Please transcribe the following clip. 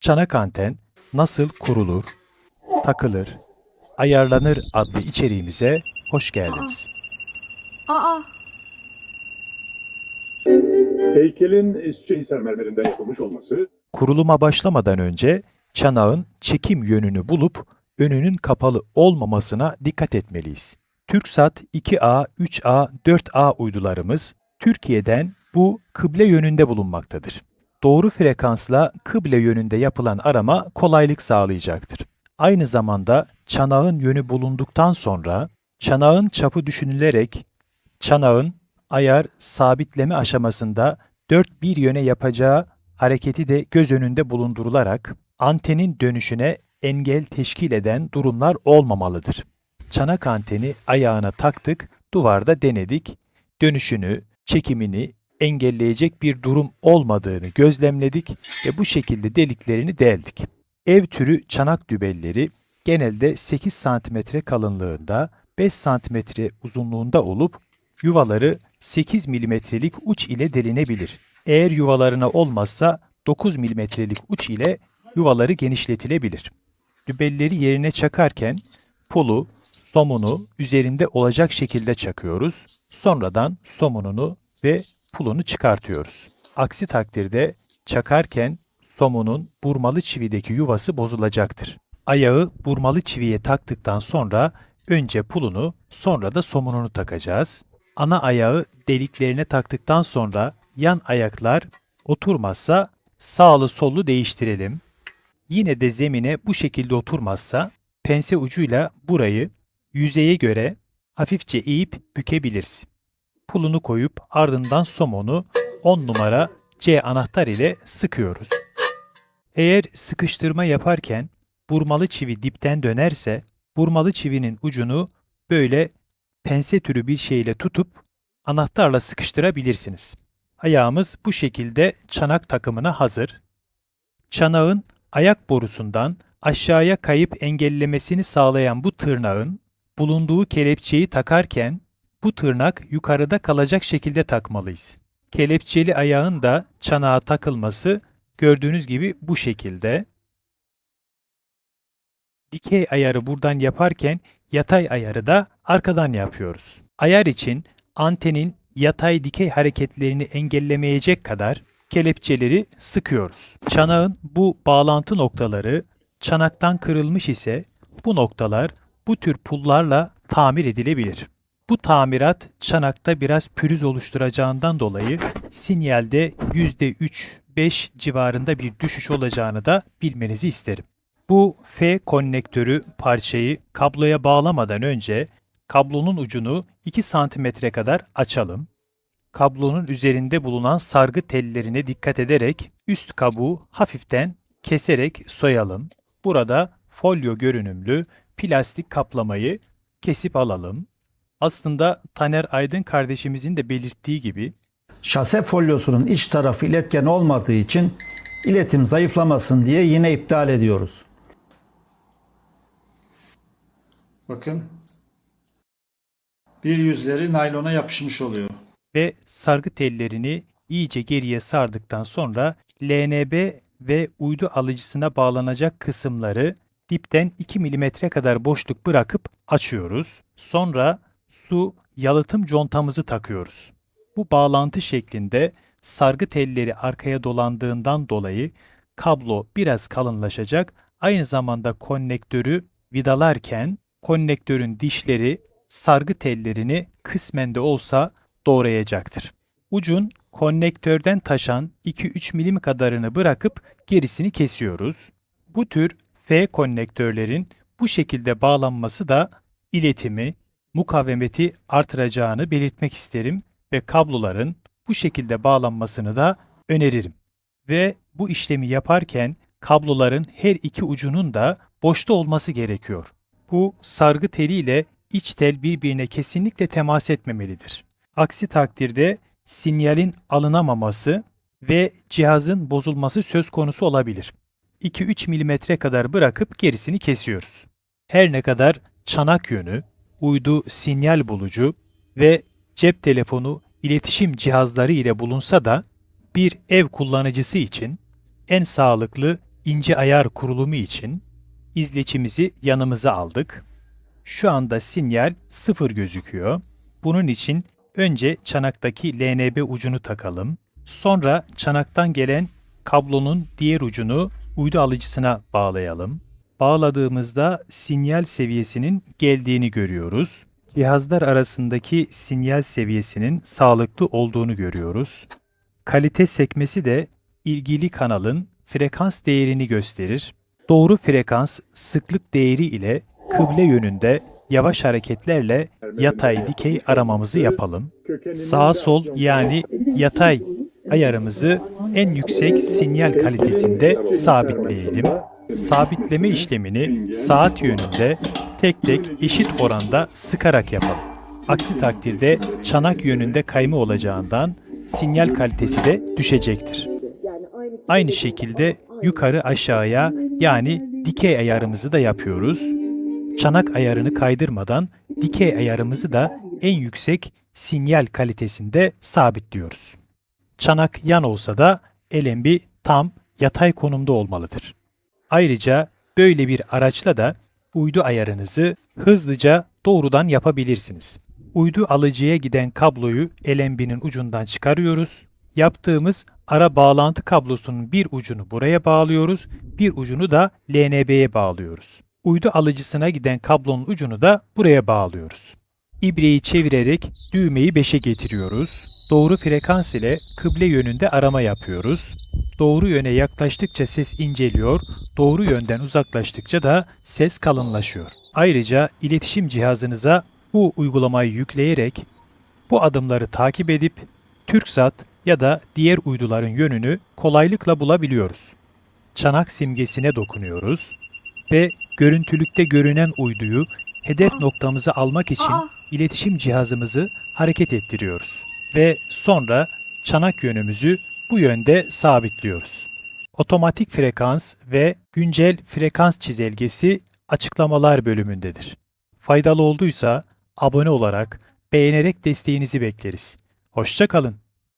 Çanak anten nasıl kurulur, takılır, ayarlanır adlı içeriğimize hoş geldiniz. Aa, Heykelin İsçehisar mermerinden yapılmış olması Kuruluma başlamadan önce çanağın çekim yönünü bulup önünün kapalı olmamasına dikkat etmeliyiz. TürkSat 2A, 3A, 4A uydularımız Türkiye'den bu kıble yönünde bulunmaktadır. Doğru frekansla kıble yönünde yapılan arama kolaylık sağlayacaktır. Aynı zamanda çanağın yönü bulunduktan sonra çanağın çapı düşünülerek çanağın ayar sabitleme aşamasında dört bir yöne yapacağı hareketi de göz önünde bulundurularak antenin dönüşüne engel teşkil eden durumlar olmamalıdır. Çanak anteni ayağına taktık, duvarda denedik, dönüşünü, çekimini engelleyecek bir durum olmadığını gözlemledik ve bu şekilde deliklerini deldik. Ev türü çanak dübelleri genelde 8 cm kalınlığında, 5 cm uzunluğunda olup yuvaları 8 milimetrelik uç ile delinebilir. Eğer yuvalarına olmazsa 9 milimetrelik uç ile yuvaları genişletilebilir. Dübelleri yerine çakarken pulu, somunu üzerinde olacak şekilde çakıyoruz. Sonradan somununu ve pulunu çıkartıyoruz. Aksi takdirde çakarken somunun burmalı çivideki yuvası bozulacaktır. Ayağı burmalı çiviye taktıktan sonra önce pulunu sonra da somununu takacağız. Ana ayağı deliklerine taktıktan sonra yan ayaklar oturmazsa sağlı sollu değiştirelim. Yine de zemine bu şekilde oturmazsa pense ucuyla burayı yüzeye göre hafifçe eğip bükebiliriz. Pulunu koyup ardından somonu 10 numara C anahtar ile sıkıyoruz. Eğer sıkıştırma yaparken burmalı çivi dipten dönerse burmalı çivinin ucunu böyle pense türü bir şeyle tutup anahtarla sıkıştırabilirsiniz. Ayağımız bu şekilde çanak takımına hazır. Çanağın ayak borusundan aşağıya kayıp engellemesini sağlayan bu tırnağın bulunduğu kelepçeyi takarken bu tırnak yukarıda kalacak şekilde takmalıyız. Kelepçeli ayağın da çanağa takılması gördüğünüz gibi bu şekilde. Dikey ayarı buradan yaparken yatay ayarı da arkadan yapıyoruz. Ayar için antenin yatay dikey hareketlerini engellemeyecek kadar kelepçeleri sıkıyoruz. Çanağın bu bağlantı noktaları çanaktan kırılmış ise bu noktalar bu tür pullarla tamir edilebilir. Bu tamirat çanakta biraz pürüz oluşturacağından dolayı sinyalde %3-5 civarında bir düşüş olacağını da bilmenizi isterim. Bu F konnektörü parçayı kabloya bağlamadan önce kablonun ucunu 2 santimetre kadar açalım. Kablonun üzerinde bulunan sargı tellerine dikkat ederek üst kabuğu hafiften keserek soyalım. Burada folyo görünümlü plastik kaplamayı kesip alalım. Aslında Taner Aydın kardeşimizin de belirttiği gibi Şase folyosunun iç tarafı iletken olmadığı için iletim zayıflamasın diye yine iptal ediyoruz. Bakın bir yüzleri naylona yapışmış oluyor. ve sargı tellerini iyice geriye sardıktan sonra LNB ve uydu alıcısına bağlanacak kısımları dipten 2 mm kadar boşluk bırakıp açıyoruz. Sonra su yalıtım contamızı takıyoruz. Bu bağlantı şeklinde sargı telleri arkaya dolandığından dolayı kablo biraz kalınlaşacak. Aynı zamanda konnektörü vidalarken konnektörün dişleri sargı tellerini kısmen de olsa doğrayacaktır. Ucun konnektörden taşan 2-3 milim kadarını bırakıp gerisini kesiyoruz. Bu tür F konnektörlerin bu şekilde bağlanması da iletimi, mukavemeti artıracağını belirtmek isterim ve kabloların bu şekilde bağlanmasını da öneririm. Ve bu işlemi yaparken kabloların her iki ucunun da boşta olması gerekiyor. Bu sargı teli ile iç tel birbirine kesinlikle temas etmemelidir. Aksi takdirde sinyalin alınamaması ve cihazın bozulması söz konusu olabilir. 2-3 milimetre kadar bırakıp gerisini kesiyoruz. Her ne kadar çanak yönü, uydu sinyal bulucu ve cep telefonu iletişim cihazları ile bulunsa da bir ev kullanıcısı için en sağlıklı ince ayar kurulumu için izleçimizi yanımıza aldık. Şu anda sinyal 0 gözüküyor. Bunun için önce çanaktaki LNB ucunu takalım. Sonra çanaktan gelen kablonun diğer ucunu uydu alıcısına bağlayalım. Bağladığımızda sinyal seviyesinin geldiğini görüyoruz. Cihazlar arasındaki sinyal seviyesinin sağlıklı olduğunu görüyoruz. Kalite sekmesi de ilgili kanalın frekans değerini gösterir. Doğru frekans sıklık değeri ile kıble yönünde yavaş hareketlerle yatay dikey aramamızı yapalım. Sağ sol yani yatay ayarımızı en yüksek sinyal kalitesinde sabitleyelim. Sabitleme işlemini saat yönünde tek tek eşit oranda sıkarak yapalım. Aksi takdirde çanak yönünde kayma olacağından sinyal kalitesi de düşecektir. Aynı şekilde yukarı aşağıya yani dikey ayarımızı da yapıyoruz. Çanak ayarını kaydırmadan dikey ayarımızı da en yüksek sinyal kalitesinde sabitliyoruz. Çanak yan olsa da LNB tam yatay konumda olmalıdır. Ayrıca böyle bir araçla da uydu ayarınızı hızlıca doğrudan yapabilirsiniz. Uydu alıcıya giden kabloyu LNB'nin ucundan çıkarıyoruz. Yaptığımız ara bağlantı kablosunun bir ucunu buraya bağlıyoruz, bir ucunu da LNB'ye bağlıyoruz. Uydu alıcısına giden kablonun ucunu da buraya bağlıyoruz. İbreyi çevirerek düğmeyi 5'e getiriyoruz. Doğru frekans ile kıble yönünde arama yapıyoruz. Doğru yöne yaklaştıkça ses inceliyor, doğru yönden uzaklaştıkça da ses kalınlaşıyor. Ayrıca iletişim cihazınıza bu uygulamayı yükleyerek bu adımları takip edip TürkSat ya da diğer uyduların yönünü kolaylıkla bulabiliyoruz. Çanak simgesine dokunuyoruz ve görüntülükte görünen uyduyu hedef noktamıza almak için iletişim cihazımızı hareket ettiriyoruz ve sonra çanak yönümüzü bu yönde sabitliyoruz. Otomatik frekans ve güncel frekans çizelgesi açıklamalar bölümündedir. Faydalı olduysa abone olarak, beğenerek desteğinizi bekleriz. Hoşça kalın.